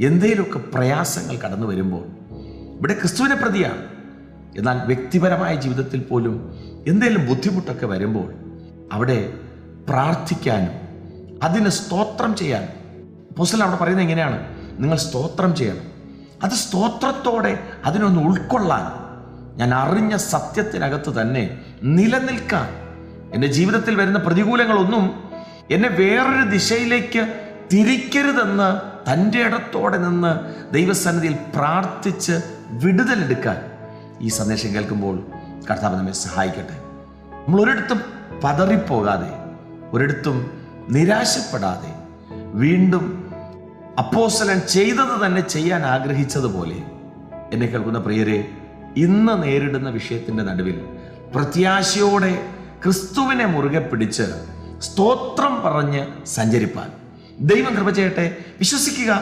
എന്തെങ്കിലുമൊക്കെ പ്രയാസങ്ങൾ കടന്നു വരുമ്പോൾ ഇവിടെ ക്രിസ്തുവിനെ പ്രതിയാണ്. എന്നാൽ വ്യക്തിപരമായ ജീവിതത്തിൽ പോലും എന്തെങ്കിലും ബുദ്ധിമുട്ടൊക്കെ വരുമ്പോൾ അവിടെ പ്രാർത്ഥിക്കാനും അതിന് സ്തോത്രം ചെയ്യാനും. പുസ്തകം അവിടെ പറയുന്നത് എങ്ങനെയാണ്? നിങ്ങൾ സ്തോത്രം ചെയ്യണം. അത് സ്തോത്രത്തോടെ അതിനൊന്ന് ഉൾക്കൊള്ളാൻ. ഞാൻ അറിഞ്ഞ സത്യത്തിനകത്ത് തന്നെ നിലനിൽക്കാൻ. എന്റെ ജീവിതത്തിൽ വരുന്ന പ്രതികൂലങ്ങളൊന്നും എന്നെ വേറൊരു ദിശയിലേക്ക് തിരിക്കരുതെന്ന് തന്റെ ഇടത്തോടെ നിന്ന് ദൈവസന്നിധിയിൽ പ്രാർത്ഥിച്ച് വിടുതലെടുക്കാൻ ഈ സന്ദേശം കേൾക്കുമ്പോൾ കർത്താവ് നമ്മെ സഹായിക്കട്ടെ. നമ്മൾ ഒരിടത്തും പതറിപ്പോകാതെ ഒരിടത്തും നിരാശപ്പെടാതെ വീണ്ടും അപ്പോസലൻ ചെയ്തത് തന്നെ ചെയ്യാൻ ആഗ്രഹിച്ചതുപോലെ എന്നെ കേൾക്കുന്ന പ്രിയരെ ഇന്ന് നേരിടുന്ന വിഷയത്തിന്റെ നടുവിൽ പ്രത്യാശയോടെ ക്രിസ്തുവിനെ മുറുകെ പിടിച്ച് സ്തോത്രം പറഞ്ഞ് സഞ്ചരിപ്പാൻ ദൈവം കൃപ ചെയ്യട്ടെ. വിശ്വസിക്കുക.